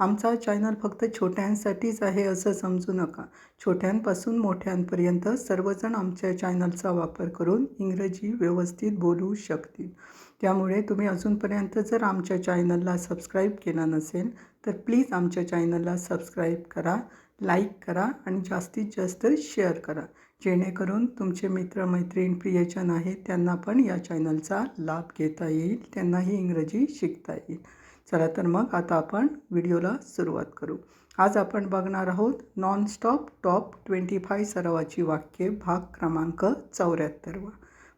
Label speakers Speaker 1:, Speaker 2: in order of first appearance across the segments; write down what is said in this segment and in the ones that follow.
Speaker 1: आमचा चॅनल फक्त छोट्यांसाठीच आहे असं समजू नका. छोट्यांपासून मोठ्यांपर्यंत सर्वजण आमच्या चॅनलचा वापर करून इंग्रजी व्यवस्थित बोलू शकतील. त्यामुळे तुम्ही अजूनपर्यंत जर आमच्या चॅनलला सबस्क्राईब केला नसेल तर प्लीज आमच्या चॅनलला सबस्क्राईब करा लाईक करा आणि जास्तीत जास्त शेअर करा. जेणेकरून तुमचे मित्रमैत्रीण प्रियजन आहेत त्यांना पण या चॅनलचा लाभ घेता येईल त्यांनाही इंग्रजी शिकता येईल. चला तर मग आता आपण व्हिडिओला सुरुवात करू. आज आपण बघणार आहोत नॉनस्टॉप टॉप ट्वेंटी फाय सरावाची वाक्ये भाग क्रमांक चौऱ्याहत्तरवा.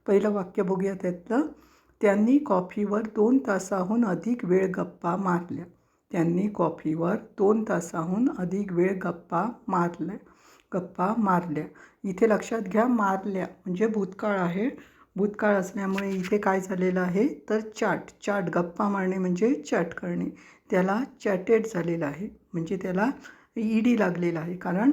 Speaker 1: पहिलं वाक्य बघूया त्यातलं. त्यांनी कॉफीवर दोन तासाहून अधिक वेळ गप्पा मारल्या. त्यांनी कॉफीवर दोन तासाहून अधिक वेळ गप्पा मारल्या. गप्पा मारल्या. इथे लक्षात घ्या मारल्या म्हणजे भूतकाळ आहे. भूतकाळ असल्यामुळे इथे काय झालेलं आहे? तर चाट चाट गप्पा मारणे म्हणजे चॅट करणे. त्याला चॅटेड झालेलं आहे. म्हणजे त्याला ई डी लागलेलं आहे. कारण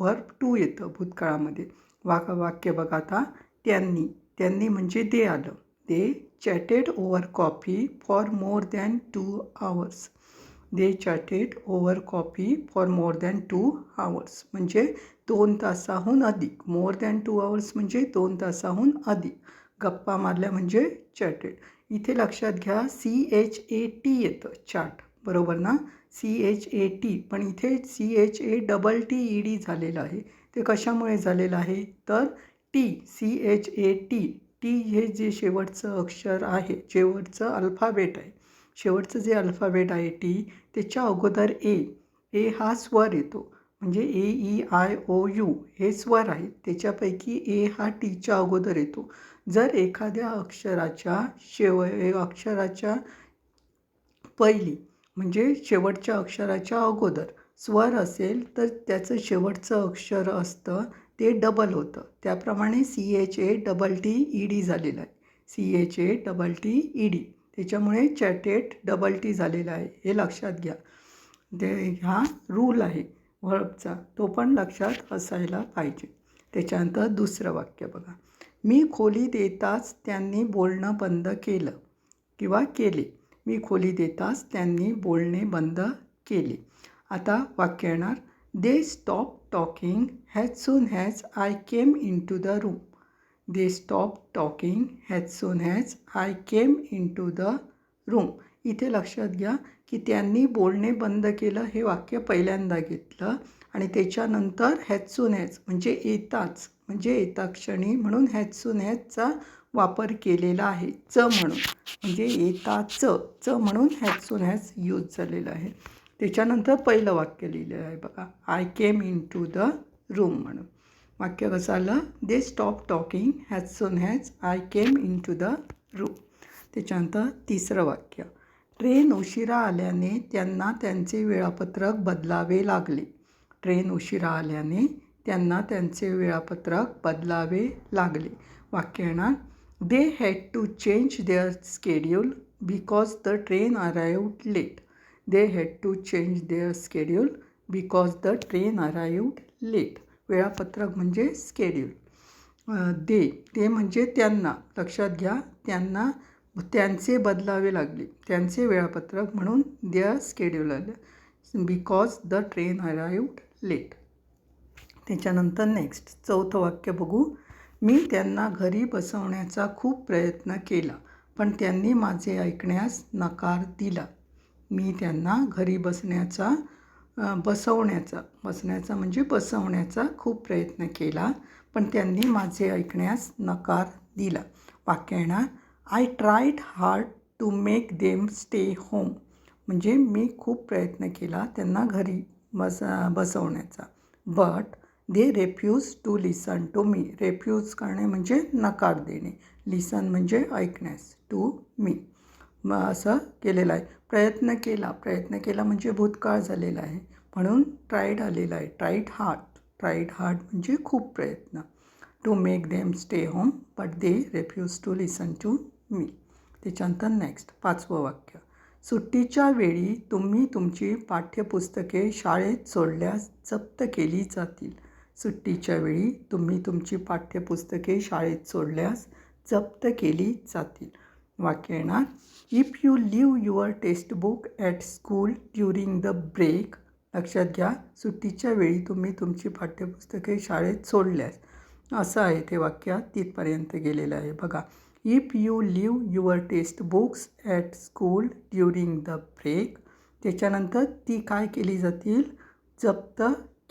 Speaker 1: वर्ब टू येतं भूतकाळामध्ये. वाक वाक्य बघा आता. त्यांनी. त्यांनी म्हणजे दे आलं. They chatted over coffee for more than two hours. They chatted over coffee for more than two hours म्हणजे दोन तासाहून अधिक. मोर दॅन टू आवर्स म्हणजे दोन तासाहून अधिक. गप्पा मारल्या म्हणजे चॅटेड इथे लक्षात घ्या सी एच ए टी येतं. चाट बरोबर ना? सी एच ए टी पण इथे C H A double T E D झालेलं आहे. ते कशामुळे झालेलं आहे? तर T C H A T T हे जे शेवटचं अक्षर आहे शेवटचं अल्फाबेट आहे. शेवटचं जे अल्फाबेट आहे टी त्याच्या अगोदर ए. ए हा स्वर येतो. म्हणजे A E I O U हे स्वर आहेत. त्याच्यापैकी ए हा टीच्या अगोदर येतो. जर एखाद्या अक्षराच्या शेव अक्षराच्या पहिली म्हणजे शेवटच्या अक्षराच्या अगोदर स्वर असेल तर त्याचं शेवटचं अक्षर असतं ते डबल होतं. त्याप्रमाणे C H A double T E D झालेलं आहे. C H A double T E D त्याच्यामुळे चॅटेट डबल टी झालेला आहे हे लक्षात घ्या. ते हा रूल आहे व्हर्बचा तो पण लक्षात असायला पाहिजे. त्याच्यानंतर दुसरं वाक्य बघा. मी खोली देताच त्यांनी बोलणं बंद केलं किंवा केले. मी खोली देताच त्यांनी बोलणे बंद केले. आता वाक्य येणार. They stop talking as soon as I came into the room they stop talking as soon as I came into the room इथे लक्षात घ्या की त्यांनी बोलणे बंद केलं हे वाक्य पहिल्यांदा घेतलं आणि त्याच्यानंतर हॅचसून हॅच म्हणजे येताच म्हणजे येता क्षणी म्हणून हॅचसून हॅचचा वापर केलेला आहे. च म्हणून म्हणजे येताच च म्हणून हॅचसून हॅच यूज झालेलं आहे. त्याच्यानंतर पहिलं वाक्य लिहिलेलं आहे बघा I came into the room म्हणून. वाक्य कसं आलं they stop talking as soon as I came into the room त्याच्यानंतर तिसरं वाक्य ट्रेन उशिरा आल्याने त्यांना त्यांचे वेळापत्रक बदलावे लागले. ट्रेन उशिरा आल्याने त्यांना त्यांचे वेळापत्रक बदलावे लागले. वाक्य येणार they had to change their schedule because the train arrived late they had to change their schedule because the train arrived late वेळापत्रक म्हणजे स्केड्यूल दे. ते म्हणजे त्यांना. लक्षात घ्या त्यांना त्यांचे बदलावे लागले. त्यांचे वेळापत्रक म्हणून द्या स्केड्यूल आलं. Because the train arrived late त्याच्यानंतर नेक्स्ट चौथं वाक्य बघू. मी त्यांना घरी बसवण्याचा खूप प्रयत्न केला पण त्यांनी माझे ऐकण्यास नकार दिला. मी त्यांना घरी बसण्याचा बसवण्याचा बसण्याचा म्हणजे बसवण्याचा खूप प्रयत्न केला पण त्यांनी माझे ऐकण्यास नकार दिला. वाक्य येणार I tried hard to make them stay home म्हणजे मी खूप प्रयत्न केला त्यांना घरी बस बसवण्याचा. But they refuse to listen to me refuse करणे म्हणजे नकार देणे. लिसन म्हणजे ऐकण्यास टू मी मग असं केलेलं आहे. प्रयत्न केला प्रयत्न केला म्हणजे भूतकाळ झालेला आहे. म्हणून ट्राईड आलेला आहे. ट्राईड हार्ट ट्राईड हार्ट म्हणजे खूप प्रयत्न. To make them stay home but they refuse to listen to me. त्याच्यानंतर नेक्स्ट पाचवं वाक्य. सुट्टीच्या वेळी तुम्ही तुमची पाठ्यपुस्तके शाळेत सोडल्यास जप्त केली जातील. सुट्टीच्या वेळी तुम्ही तुमची पाठ्यपुस्तके शाळेत सोडल्यास जप्त केली जातील. वाक्य येणार if you leave your textbook at school during the break लक्षात घ्या सुट्टीच्या वेळी तुम्ही तुमची पाठ्यपुस्तके शाळेत सोडल्यास. असं आहे ते वाक्य तिथपर्यंत गेलेलं आहे. बघा if you leave your textbooks at school during the break त्याच्यानंतर ती काय केली जातील? जप्त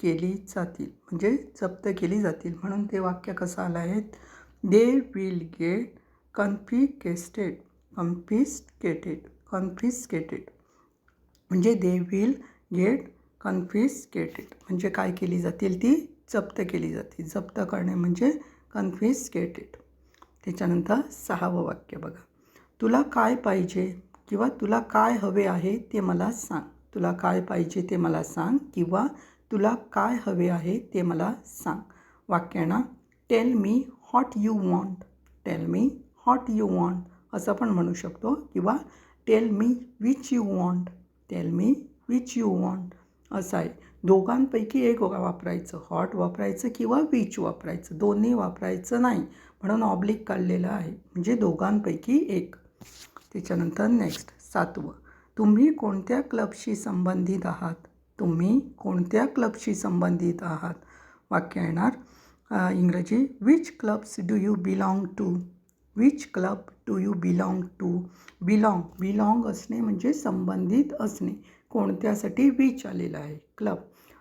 Speaker 1: केली जातील. म्हणजे जप्त केली जातील म्हणून ते वाक्य कसं आलं आहे? They will get confiscated confiscated confiscated म्हणजे दे विल गेट कन्फिस्केटेड म्हणजे काय केली जातील? ती जप्त केली जातील. जप्त करणे म्हणजे कन्फिस्केटेड त्याच्यानंतर सहावं वाक्य बघा. तुला काय पाहिजे किंवा तुला काय हवे आहे ते मला सांग. तुला काय पाहिजे ते मला सांग किंवा तुला काय हवे आहे ते मला सांग. वाक्यांना tell me what you want tell me what you want असं पण म्हणू शकतो. किंवा tell me which you want tell me which you want असं आहे. दोघांपैकी एक वापरायचं हॉट वापरायचं किंवा विच वापरायचं दोन्ही वापरायचं नाही म्हणून ऑब्लिक काढलेलं आहे. म्हणजे दोघांपैकी एक. त्याच्यानंतर नेक्स्ट सातवं. तुम्ही कोणत्या क्लबशी संबंधित आहात? तुम्ही कोणत्या क्लबशी संबंधित आहात? वाक्य येणार इंग्रजी which clubs do you belong to which club do you belong to belong belong असणे म्हणजे संबंधित असणे. कोणत्यासाठी विच आलेलं आहे? क्लब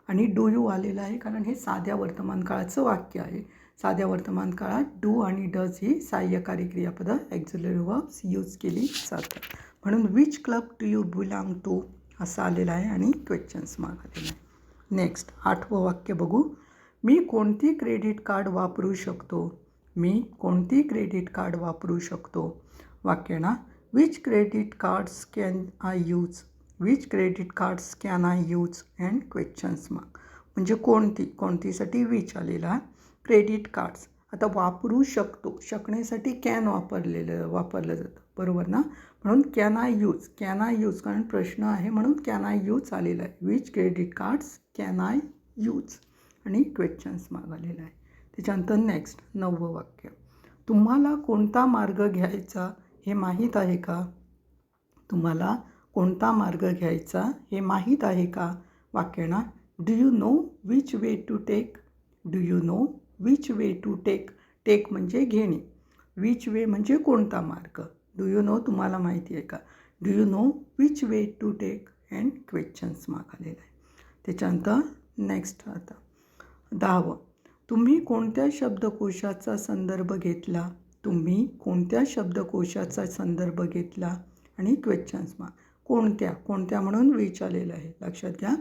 Speaker 1: आणि डू यू आलेलं आहे? कारण हे साध्या वर्तमान काळाचं वाक्य आहे. साध्या वर्तमान काळात डू आणि डज ही सहाय्यकारी क्रियापदं ॲक्झुलरी वर्ब्स यूज केली जातात. म्हणून which club do you belong to असं आलेलं आहे आणि क्वेश्चन्स माग आलेला आहे. नेक्स्ट आठवं वाक्य बघू. मी कोणती क्रेडिट कार्ड वापरू शकतो? मी कोणती क्रेडिट कार्ड वापरू शकतो? वाक्य ना which credit cards can I use which credit cards can I use and questions mark म्हणजे कोणती कोणतीसाठी विच आलेला क्रेडिट कार्ड्स आता वापरू शकतो शकण्यासाठी कॅन वापरलेलं वापरलं जातं. बरोबर ना? म्हणून can I use can I use कारण प्रश्न आहे म्हणून कॅन आय यूज आलेला आहे. Which credit cards can I use आणि क्वेश्चन्स मागवलेलं आहे. त्याच्यानंतर नेक्स्ट नववं वाक्य. तुम्हाला कोणता मार्ग घ्यायचा हे माहीत आहे का? तुम्हाला कोणता मार्ग घ्यायचा हे माहीत आहे का? वाक्य ना do you know which way to take do you know which way to take take म्हणजे घेणे. विच वे म्हणजे कोणता मार्ग? डू यू नो तुम्हाला माहिती आहे का? Do you know which way to take and questions मागवलेलं आहे त्याच्यानंतर नेक्स्ट आता. दहावं. तुम्ही कोणत्या शब्दकोशाचा संदर्भ घेतला? तुम्ही कोणत्या शब्दकोशाचा संदर्भ घेतला? आणि क्वेश्चन्स मा कोणत्या? कोणत्या म्हणून विचारलेलं आहे? लक्षात घ्या.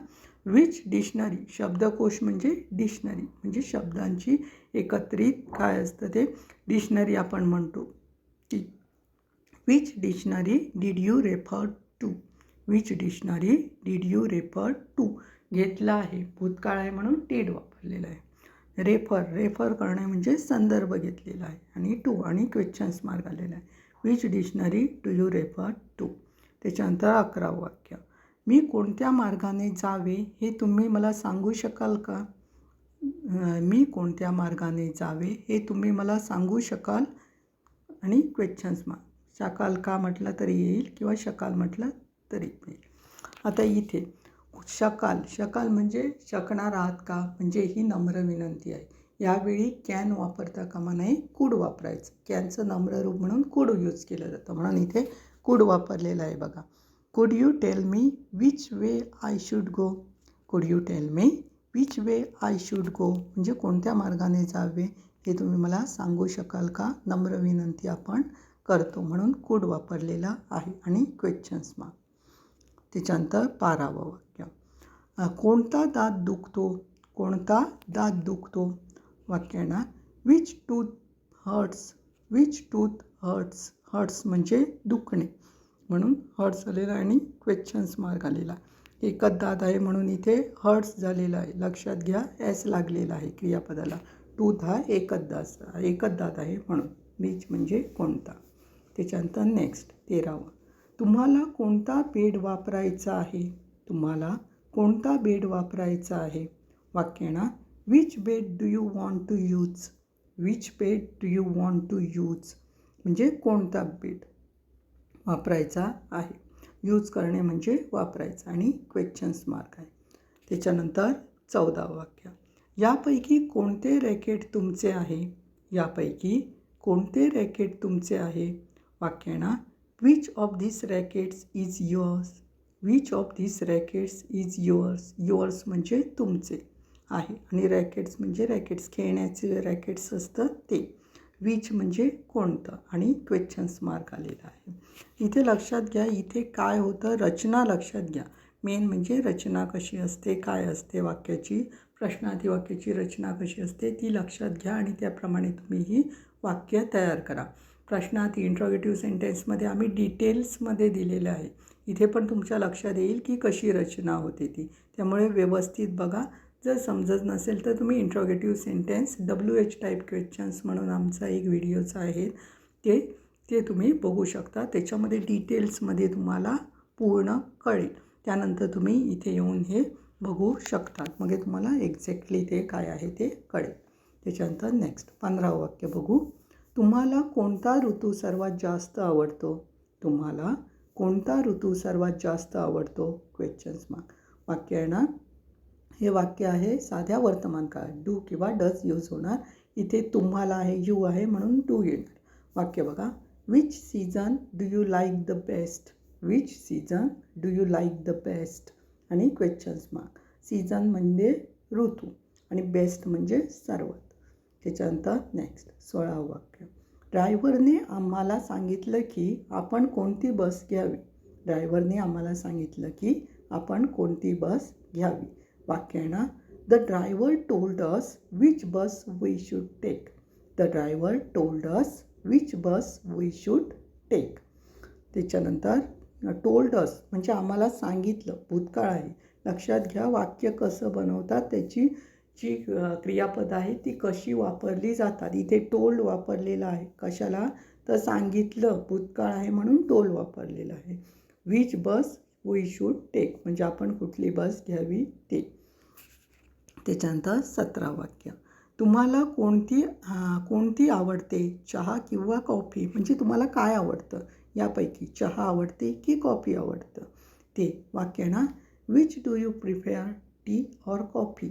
Speaker 1: विच डिक्शनरी शब्दकोश म्हणजे डिक्शनरी म्हणजे शब्दांची एकत्रित काय असतं ते? डिक्शनरी आपण म्हणतो. की which dictionary did you refer to which dictionary did you refer to घेतला आहे. भूतकाळ आहे म्हणून टेड वापरलेला आहे. रेफर रेफर करणे म्हणजे संदर्भ घेतलेला आहे. आणि टू आणि क्वेश्चन्स मार्क आलेला आहे. Which dictionary to you refer to त्याच्यानंतर अकरावं वाक्य. मी कोणत्या मार्गाने जावे हे तुम्ही मला सांगू शकाल का? मी कोणत्या मार्गाने जावे हे तुम्ही मला सांगू शकाल? आणि क्वेश्चन्स मार्क शकाल का म्हटलं तरी येईल किंवा शकाल म्हटलं तरी येईल. आता इथे शकाल. शकाल म्हणजे शकणार आहात का? म्हणजे ही नम्र विनंती आहे. यावेळी कॅन वापरता कामा नाही कूड वापरायचं. कॅनचं नम्र रूप म्हणून कूड यूज केलं जातं. म्हणून इथे कूड वापरलेलं आहे बघा. Could you tell me which way I should go? Could you tell me which way I should go? म्हणजे कोणत्या मार्गाने जावे हे तुम्ही मला सांगू शकाल का? नम्र विनंती आपण करतो म्हणून कूड वापरलेला आहे आणि क्वेश्चन्स मार्क त्याच्यानंतर पारावं. कोणता दात दुखतो? कोणता दात दुखतो? वाक्य येणार which tooth hurts which tooth hurts hurts म्हणजे दुखणे. म्हणून हर्ट्स आलेला आणि क्वेश्चन्स मार्क आलेला. एकच दात आहे म्हणून इथे हर्ट्स झालेला आहे. लक्षात घ्या एस लागलेला आहे क्रियापदाला. टूथ हा एकच दात एकच दात आहे म्हणून. बीच म्हणजे कोणता? त्याच्यानंतर नेक्स्ट तेरावं. तुम्हाला कोणता बेड वापरायचा आहे? तुम्हाला कोणता बेड वापरायचा आहे? वाक्यणा which bed do you want to use which bed do you want to use म्हणजे कोणता बेड वापरायचा आहे? यूज करणे म्हणजे वापरायचं आणि क्वेश्चन्स मार्क आहे. त्याच्यानंतर चौदा वाक्य. यापैकी कोणते रॅकेट तुमचे आहे? यापैकी कोणते रॅकेट तुमचे आहे? वाक्यांना which of this rackets is yours which of this rackets is yours yours म्हणजे तुमचे आहे. आणि रॅकेट्स म्हणजे रॅकेट्स खेळण्याचे रॅकेट्स असतात ते. विच म्हणजे कोणतं? आणि क्वेश्चन्स मार्क आलेला आहे. इथे लक्षात घ्या इथे काय होतं? रचना लक्षात घ्या. मेन म्हणजे रचना कशी असते काय असते वाक्याची? प्रश्नार्थी वाक्याची रचना कशी असते ती लक्षात घ्या आणि त्याप्रमाणे तुम्ही ही वाक्य तयार करा. प्रश्नात इंट्रॉगेटिव्ह सेंटेन्समध्ये आम्ही डिटेल्समध्ये दिलेलं आहे. इथे पण तुमच्या लक्षात येईल की कशी रचना होते ती. त्यामुळे व्यवस्थित बघा. जर समजत नसेल तर तुम्ही interrogative sentence W H type questions म्हणून आमचा एक व्हिडिओचा आहे. ते ते तुम्ही बघू शकता. त्याच्यामध्ये डिटेल्समध्ये तुम्हाला पूर्ण कळेल. त्यानंतर तुम्ही इथे येऊन हे बघू शकतात. मग तुम्हाला एक्झॅक्टली ते काय आहे ते कळेल. त्याच्यानंतर नेक्स्ट पंधरावं वाक्य बघू. तुम्हाला कोणता ऋतू सर्वात जास्त आवडतो? तुम्हाला कोणता ऋतू सर्वात जास्त आवडतो? क्वेश्चन्स मार्क वाक्य आहे ना हे वाक्य आहे साध्या वर्तमान काळात. डू किंवा डज यूज होणार. इथे तुम्हाला आहे यू आहे म्हणून डू येणार. वाक्य बघा. Which season do you like the best which season do you like the best आणि क्वेश्चन्स मार्क सीझन म्हणजे ऋतू. आणि बेस्ट म्हणजे सर्वात त्याच्यानंतर नेक्स्ट सोळावं वाक्य. ड्रायव्हरने आम्हाला सांगितलं की आपण कोणती बस घ्यावी? ड्रायव्हरने आम्हाला सांगितलं की आपण कोणती बस घ्यावी? वाक्य the driver told us which bus we should take the driver told us which bus we should take त्याच्यानंतर टोल्ड अस म्हणजे आम्हाला सांगितलं भूतकाळ आहे. लक्षात घ्या वाक्य कसं बनवतात त्याची जी क्रियापद आहे ती कशी वापरली जातात? इथे टोल वापरलेला आहे. कशाला? तर सांगितलं भूतकाळ आहे म्हणून टोल वापरलेला आहे. Which bus we should take म्हणजे आपण कुठली बस घ्यावी ते. त्याच्यानंतर सतरा वाक्य. तुम्हाला कोणती कोणती आवडते? चहा किंवा कॉफी? म्हणजे तुम्हाला काय आवडतं? यापैकी चहा आवडते की कॉफी आवडतं? ते वाक्य ना? Which do you prefer tea or coffee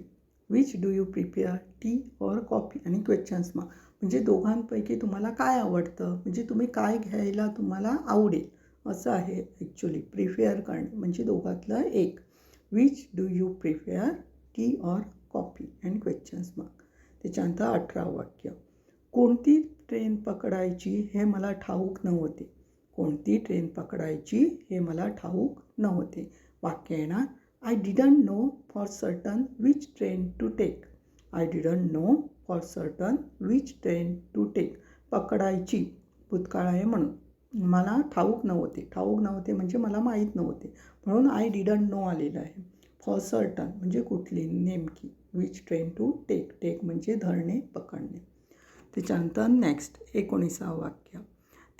Speaker 1: which do you prepare tea or coffee आणि क्वेश्चन्स मग म्हणजे दोघांपैकी तुम्हाला काय आवडतं? म्हणजे तुम्ही काय घ्यायला तुम्हाला आवडेल? असं आहे ॲक्च्युली प्रिफेअर करणे. म्हणजे दोघातलं एक. Which do you prefer tea or coffee and questions mark त्याच्यानंतर अठरा वाक्य. कोणती ट्रेन पकडायची हे मला ठाऊक नव्हते. कोणती ट्रेन पकडायची हे मला ठाऊक नव्हते. वाक्य येणार. ना I didn't know for certain which train to take I didn't know for certain which train to take पकडायची. भूतकाळ आहे म्हणून. मला ठाऊक नव्हते. ठाऊक नव्हते म्हणजे मला माहीत नव्हते. म्हणून आय डिडंट नो आलेलं आहे. फॉर सर्टन म्हणजे कुठली नेमकी which train to take take म्हणजे धरणे पकडणे. त्याच्यानंतर नेक्स्ट एकोणीसावं वाक्य.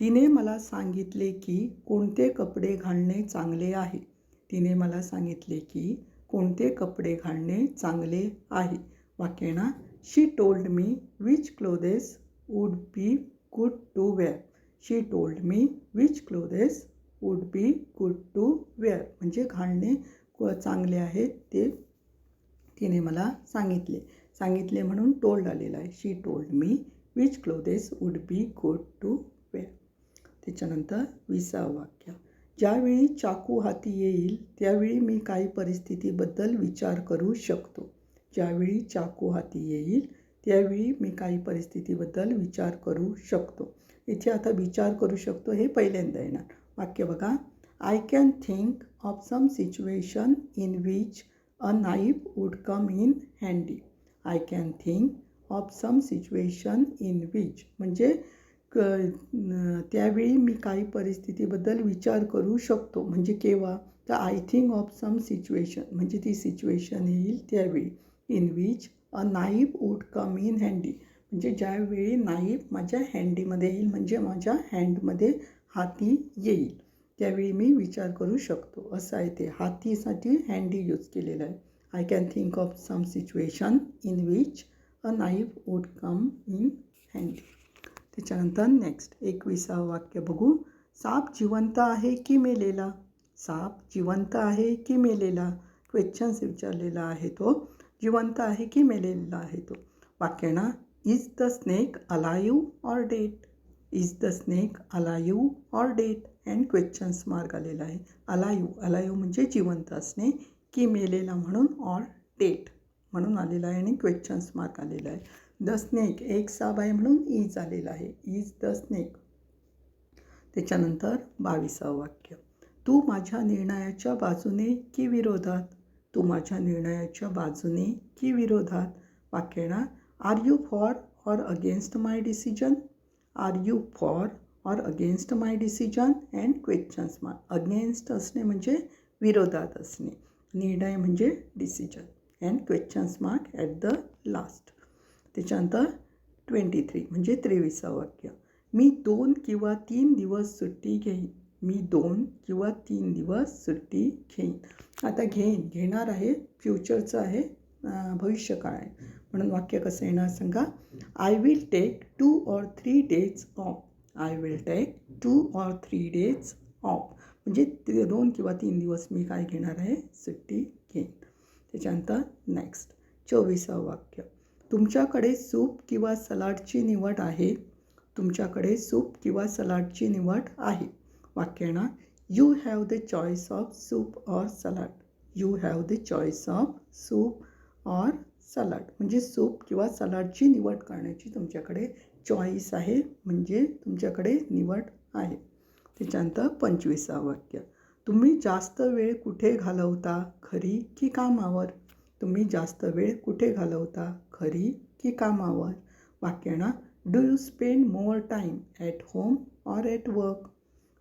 Speaker 1: तिने मला सांगितले की कोणते कपडे घालणे चांगले आहे? तिने मला सांगितले की कोणते कपडे घालणे चांगले आहे वाक्य ना she told me which clothes would be good to wear she told me which clothes would be good to wear म्हणजे घालणे चांगले आहेत ते तिने मला सांगितले. सांगितले म्हणून टोल्ड आलेलं आहे. She told me which clothes would be good to wear त्याच्यानंतर विसावं वाक्य. ज्यावेळी चाकू हाती येईल त्यावेळी मी काही परिस्थितीबद्दल विचार करू शकतो. ज्यावेळी चाकू हाती येईल त्यावेळी मी काही परिस्थितीबद्दल विचार करू शकतो. इथे आता विचार करू शकतो हे पहिल्यांदा येणार. वाक्य बघा. I can think of some situation in which a knife would come in handy I can think of some situation in which म्हणजे क त्यावेळी मी काही परिस्थितीबद्दल विचार करू शकतो. म्हणजे केव्हा? तर I think of some situation म्हणजे ती सिच्युएशन येईल त्यावेळी. In which a knife would come in handy म्हणजे ज्यावेळी नाईफ माझ्या हँडीमध्ये येईल म्हणजे माझ्या हँडमध्ये हाती येईल. त्यावेळी मी विचार करू शकतो. असं आहे ते. हातीसाठी हँडी यूज केलेलं आहे. I can think of some situation in which a knife would come in handy त्याच्यानंतर नेक्स्ट एकविसावं वाक्य बघू. साप जिवंत आहे की मेलेला? साप जिवंत आहे की मेलेला? क्वेश्चन्स विचारलेला आहे तो. जिवंत आहे की मेलेला आहे तो? वाक्य ना is the snake alive or dead is the snake alive or dead and questions mark आलेला आहे. अलाईव्ह अलाईव्ह म्हणजे जिवंत असणे, की मेलेला म्हणून ऑर डेट म्हणून आलेला आहे आणि क्वेश्चन्स मार्क आलेला आहे. द स्नेक एक साप आहे म्हणून इज आलेला आहे. Is the snake. त्याच्यानंतर बावीसावं वाक्य. तू माझ्या निर्णयाच्या बाजूने की विरोधात? तू माझ्या निर्णयाच्या बाजूने की विरोधात? वाक्य येणार. Are you for or against my decision are you for or against my decision and questions mark against असणे म्हणजे विरोधात असणे. निर्णय म्हणजे decision and questions mark at the last त्याच्यानंतर ट्वेंटी थ्री म्हणजे त्रेवीसावं वाक्य. मी दोन किंवा तीन दिवस सुट्टी घेईन. मी दोन किंवा तीन दिवस सुट्टी घेईन. आता घेईन. घेणार आहे. फ्युचरचं आहे. भविष्यकाळ आहे. म्हणून वाक्य कसं येणार सांगा? I will take two or three days off I will take two or three days off म्हणजे दोन किंवा तीन दिवस मी काय घेणार आहे? सुट्टी घेईन. त्याच्यानंतर नेक्स्ट चोवीसावं वाक्य. तुमच्याकडे सूप किंवा सलाडची निवड आहे. तुमच्याकडे सूप किंवा सलाडची निवड आहे. वाक्य you have the choice of soup or salad you have the choice of soup or salad म्हणजे सूप किंवा सलाडची निवड करण्याची तुमच्याकडे चॉईस आहे. म्हणजे तुमच्याकडे निवड आहे. त्याच्यानंतर पंचवीसा वाक्य. तुम्ही जास्त वेळ कुठे घालवता? घरी की कामावर? तुम्ही जास्त वेळ कुठे घालवता? घरी की कामावर? वाक्यांना do you spend more time at home or at work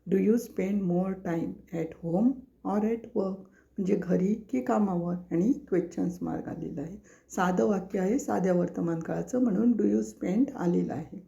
Speaker 1: do you spend more time at home or at work म्हणजे घरी की कामावर? आणि क्वेश्चन्स मार्क आलेला आहे साधं वाक्य आहे साध्या वर्तमान काळाचं म्हणून डू यू स्पेंड आलेलं आहे.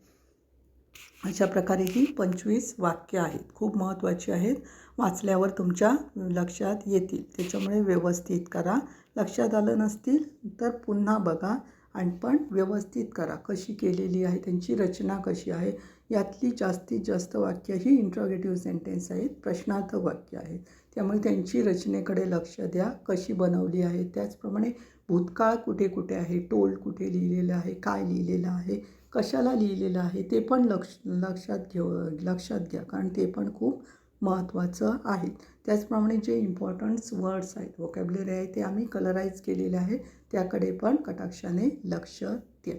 Speaker 1: अशा प्रकारे ही पंचवीस वाक्य आहेत. खूप महत्त्वाची आहेत. वाचल्यावर तुमच्या लक्षात येतील. त्याच्यामुळे व्यवस्थित करा. लक्षात आलं नसतील तर पुन्हा बघा आणि पण व्यवस्थित करा. कशी केलेली आहे त्यांची रचना कशी आहे यातली जास्तीत जास्त वाक्य ही इंट्रोगेटिव्ह सेंटेन्स आहेत. प्रश्नार्थक वाक्य आहेत. त्यामुळे त्यांची रचनेकडे लक्ष द्या. कशी बनवली आहे? त्याचप्रमाणे भूतकाळ कुठे कुठे आहे? टोल कुठे लिहिलेलं आहे? काय लिहिलेलं आहे? कशाला लिहिलेलं आहे ते पण लक्ष लक्षात घेऊ लक्षात घ्या. कारण ते पण खूप महत्त्वाचं आहे. त्याचप्रमाणे जे इम्पॉर्टंट्स वर्ड्स आहेत वोकॅबलरी आहे ते आम्ही कलराईज केलेले आहे. त्याकडे पण कटाक्षाने लक्ष द्या.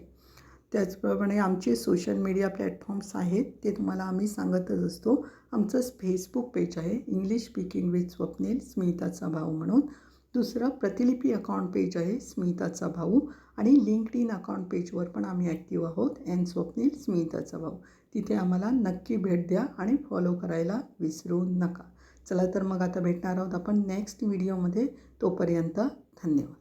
Speaker 1: त्याचप्रमाणे आमचे सोशल मीडिया प्लॅटफॉर्म्स आहेत ते तुम्हाला आम्ही सांगतच असतो. आमचं फेसबुक पेज आहे इंग्लिश स्पीकिंग विथ स्वप्नील स्मिताचा भाऊ म्हणून. दुसरं प्रतिलिपी अकाउंट पेज आहे स्मिताचा भाऊ आणि लिंक्ड इन अकाउंट पेजवर पण आम्ही ॲक्टिव्ह आहोत. एन स्वप्नील स्मिताचा भाऊ. तिथे आम्हाला नक्की भेट द्या आणि फॉलो करायला विसरू नका. चला तर मग आता भेटणार आहोत आपण नेक्स्ट व्हिडिओमध्ये तोपर्यंत धन्यवाद.